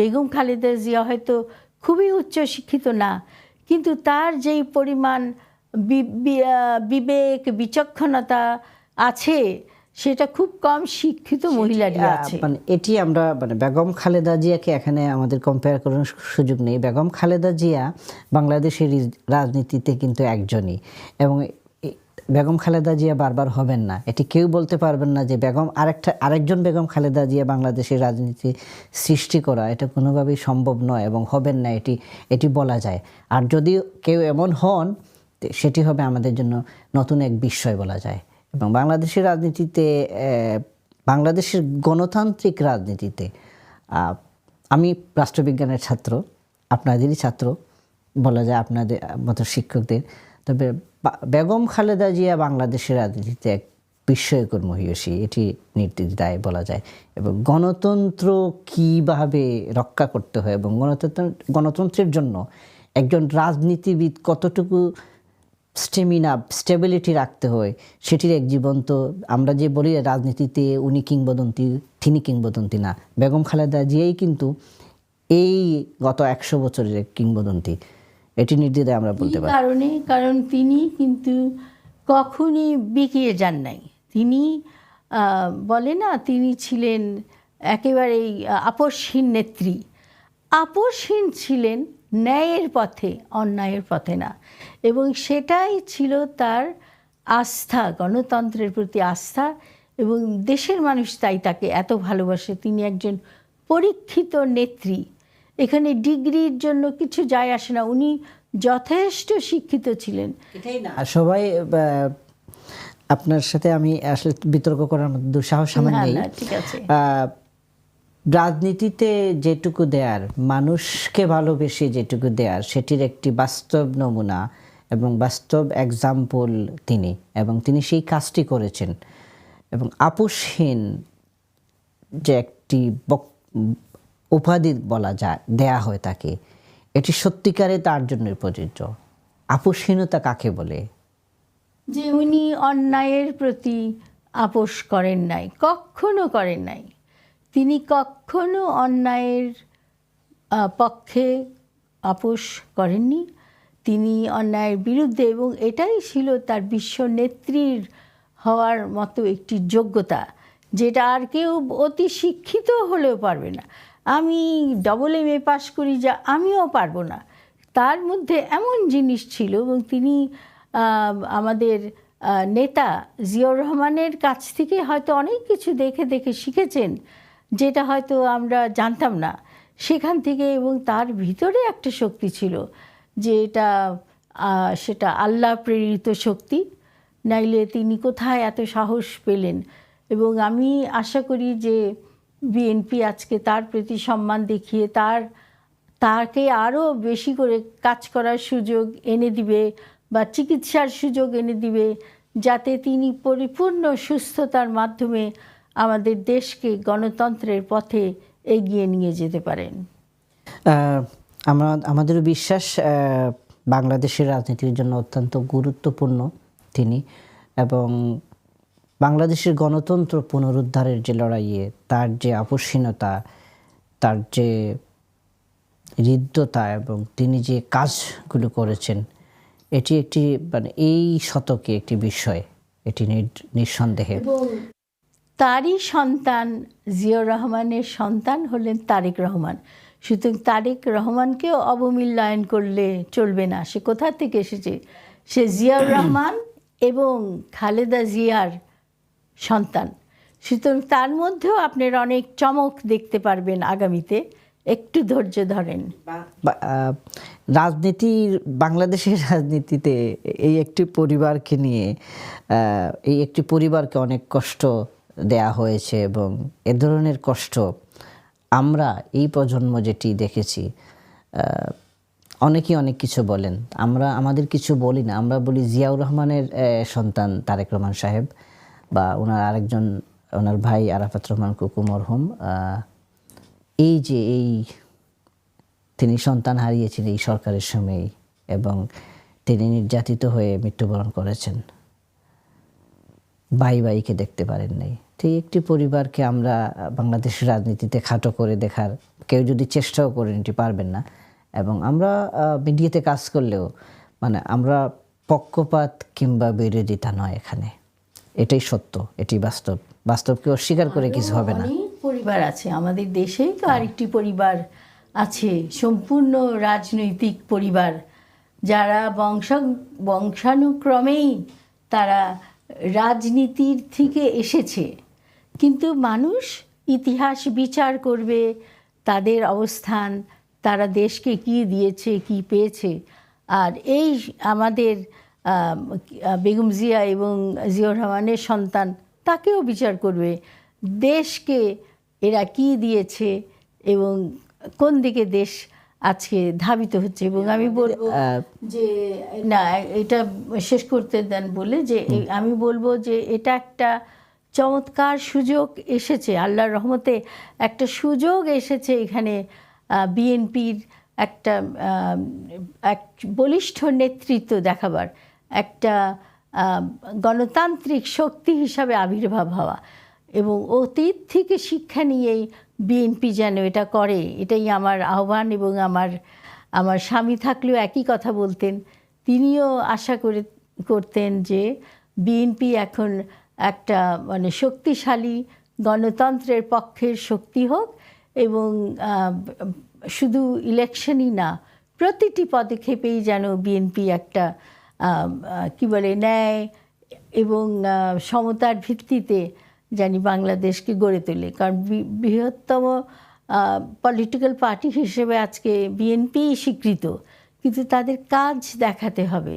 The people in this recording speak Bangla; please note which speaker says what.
Speaker 1: বেগম খালেদা জিয়া হয়তো খুবই উচ্চ শিক্ষিত না কিন্তু তার যেই পরিমাণ বিবেক বিচক্ষণতা আছে সেটা খুব কম শিক্ষিত মহিলারই আছে
Speaker 2: মানে এটি আমরা মানে বেগম খালেদা জিয়াকে এখানে আমাদের কম্পেয়ার করার সুযোগ নেই বেগম খালেদা জিয়া বাংলাদেশের রাজনীতিতে কিন্তু একজনই এবং বেগম খালেদা জিয়া বারবার হবেন না এটি কেউ বলতে পারবেন না যে বেগম আরেকটা আরেকজন বেগম খালেদা জিয়া বাংলাদেশের রাজনীতি সৃষ্টি করা এটা কোনোভাবেই সম্ভব নয় এবং হবেন না এটি এটি বলা যায় আর যদি কেউ এমন হন সেটি হবে আমাদের জন্য নতুন এক বিস্ময় বলা যায় এবং বাংলাদেশের রাজনীতিতে বাংলাদেশের গণতান্ত্রিক রাজনীতিতে আমি রাষ্ট্রবিজ্ঞানের ছাত্র আপনাদেরই ছাত্র বলা যায় আপনাদের মতো শিক্ষকদের তবে বেগম খালেদা জিয়া বাংলাদেশের রাজনীতিতে এক বিস্ময়কর মহিয়সী এটি নির্দিদায় বলা যায় এবং গণতন্ত্র কীভাবে রক্ষা করতে হয় এবং গণতন্ত্র গণতন্ত্রের জন্য একজন রাজনীতিবিদ কতটুকু স্টেমিনা স্টেবিলিটি রাখতে হয় সেটির এক জীবন্ত আমরা যে বলি রাজনীতিতে উনি কিংবদন্তি তিনি কিংবদন্তি না বেগম খালেদা জিয়াই কিন্তু এই গত একশো বছরের কিংবদন্তি এটি নির্দ্বিধায় আমরা বলতে পারি
Speaker 1: কারণে কারণ তিনি কিন্তু কখনই বিকিয়ে যান নাই তিনি বলে না তিনি ছিলেন একেবারেই আপসহীন নেত্রী আপসহীন ছিলেন ন্যায়ের পথে অন্যায়ের পথে না এবং সেটাই ছিল তার আস্থা গণতন্ত্রের প্রতি আস্থা এবং দেশের মানুষ তাই তাকে এত ভালোবাসে তিনি একজন পরীক্ষিত নেত্রী এখানে ডিগ্রির জন্য কিছু যায় আসে না উনি যথেষ্ট শিক্ষিত ছিলেন
Speaker 2: সবাই আপনার সাথে আমি আসলে বিতর্ক করার মধ্যে দুঃসাহস আমার নেই রাজনীতিতে যেটুকু দেয়ার মানুষকে ভালোবেসে যেটুকু দেয়ার সেটির একটি বাস্তব নমুনা এবং বাস্তব এক্সাম্পল তিনি এবং তিনি সেই কাজটি করেছেন এবং আপোষহীন যে একটি উপাধি বলা যায় দেয়া হয় তাকে এটি সত্যিকারে তার জন্য প্রযোজ্য আপোষহীনতা কাকে বলে
Speaker 1: যে উনি অন্যায়ের প্রতি আপোষ করেন নাই কখনো করেন নাই তিনি কখনো অন্যায়ের পক্ষে আপোষ করেননি তিনি অন্যায়ের বিরুদ্ধে এবং এটাই ছিল তার বিশ্ব নেত্রীর হওয়ার মতো একটি যোগ্যতা যেটা আর কেউ অতি শিক্ষিত হলেও পারবে না আমি ডবল এম এ পাস করি যা আমিও পারবো না তার মধ্যে এমন জিনিস ছিল এবং তিনি আমাদের নেতা জিয়র রহমানের কাছ থেকে হয়তো অনেক কিছু দেখে দেখে শিখেছেন যেটা হয়তো আমরা জানতাম না সেখান থেকে এবং তার ভিতরে একটা শক্তি ছিল যে এটা সেটা আল্লাহ প্রেরিত শক্তি নাইলে তিনি কোথায় এত সাহস পেলেন এবং আমি আশা করি যে বিএনপি আজকে তার প্রতি সম্মান দেখিয়ে তার তাকে আরও বেশি করে কাজ করার সুযোগ এনে দিবে বা চিকিৎসার সুযোগ এনে দিবে যাতে তিনি পরিপূর্ণ সুস্থতার মাধ্যমে আমাদের দেশকে গণতন্ত্রের পথে এগিয়ে নিয়ে যেতে পারেন
Speaker 2: আমরা আমাদেরও বিশ্বাস বাংলাদেশের রাজনীতির জন্য অত্যন্ত গুরুত্বপূর্ণ তিনি এবং বাংলাদেশের গণতন্ত্র পুনরুদ্ধারের যে লড়াইয়ে তার যে আপসীনতা তার যে হৃদ্যতা এবং তিনি যে কাজগুলো করেছেন এটি একটি মানে এই শতকে একটি বিষয় এটি নিঃসন্দেহে
Speaker 1: তারই সন্তান জিয়াউর রহমানের সন্তান হলেন তারেক রহমান সুতরাং তারেক রহমানকেও অবমূল্যায়ন করলে চলবে না সে কোথা থেকে এসেছে সে জিয়াউর রহমান এবং খালেদা জিয়ার সন্তান সুতরাং তার মধ্যেও আপনার অনেক চমক দেখতে পারবেন আগামীতে একটু ধৈর্য ধরেন
Speaker 2: রাজনীতির বাংলাদেশের রাজনীতিতে এই একটি পরিবারকে নিয়ে এই একটি পরিবারকে অনেক কষ্ট দেয়া হয়েছে এবং এ ধরনের কষ্ট আমরা এই প্রজন্ম যেটি দেখেছি অনেকেই অনেক কিছু বলেন আমরা আমাদের কিছু বলি না আমরা বলি জিয়াউর রহমানের সন্তান তারেক রহমান সাহেব বা ওনার আরেকজন ওনার ভাই আরাফাত রহমান কুকু মরহুম এই যে এই তিনি সন্তান হারিয়েছেন এই সরকারের সময়েই এবং তিনি নির্যাতিত হয়ে মৃত্যুবরণ করেছেন বাই বাইকে দেখতে পারেন নাই ঠিক একটি পরিবারকে আমরা বাংলাদেশের রাজনীতিতে খাটো করে দেখার কেউ যদি চেষ্টাও করে নিতে পারবেন না এবং আমরা মিডিয়াতে কাজ করলেও মানে আমরা পক্ষপাত কিংবা বিরোধিতা নয় এখানে এটাই সত্য এটি বাস্তব বাস্তবকে অস্বীকার করে কিছু হবে না
Speaker 1: পরিবার আছে আমাদের দেশেই তো আরেকটি পরিবার আছে সম্পূর্ণ রাজনৈতিক পরিবার যারা বংশ বংশানুক্রমেই তারা রাজনীতির থেকে এসেছে কিন্তু মানুষ ইতিহাস বিচার করবে তাদের অবস্থান তারা দেশকে কি দিয়েছে কি পেয়েছে আর এই আমাদের বেগম জিয়া এবং জিয়র রহমানের সন্তান তাকেও বিচার করবে দেশকে এরা কি দিয়েছে এবং কোন দিকে দেশ আজকে ধাবিত হচ্ছে এবং আমি বলবো যে না এটা শেষ করতে দেন বলে যে আমি বলবো যে এটা একটা চমৎকার সুযোগ এসেছে আল্লাহর রহমতে একটা সুযোগ এসেছে এখানে বিএনপির একটা এক বলিষ্ঠ নেতৃত্ব দেখাবার একটা গণতান্ত্রিক শক্তি হিসাবে আবির্ভাব হওয়া এবং অতীত থেকে শিক্ষা নিয়েই বিএনপি যেন এটা করে এটাই আমার আহ্বান এবং আমার আমার স্বামী থাকলেও একই কথা বলতেন তিনিও আশা করে করতেন যে বিএনপি এখন একটা মানে শক্তিশালী গণতন্ত্রের পক্ষের শক্তি হোক এবং শুধু ইলেকশনই না প্রতিটি পদক্ষেপেই যেন বিএনপি একটা কি বলে ন্যায় এবং সমতার ভিত্তিতে জানি বাংলাদেশকে গড়ে তোলে কারণ বৃহত্তম পলিটিক্যাল পার্টি হিসেবে আজকে বিএনপি স্বীকৃত কিন্তু তাদের কাজ দেখাতে হবে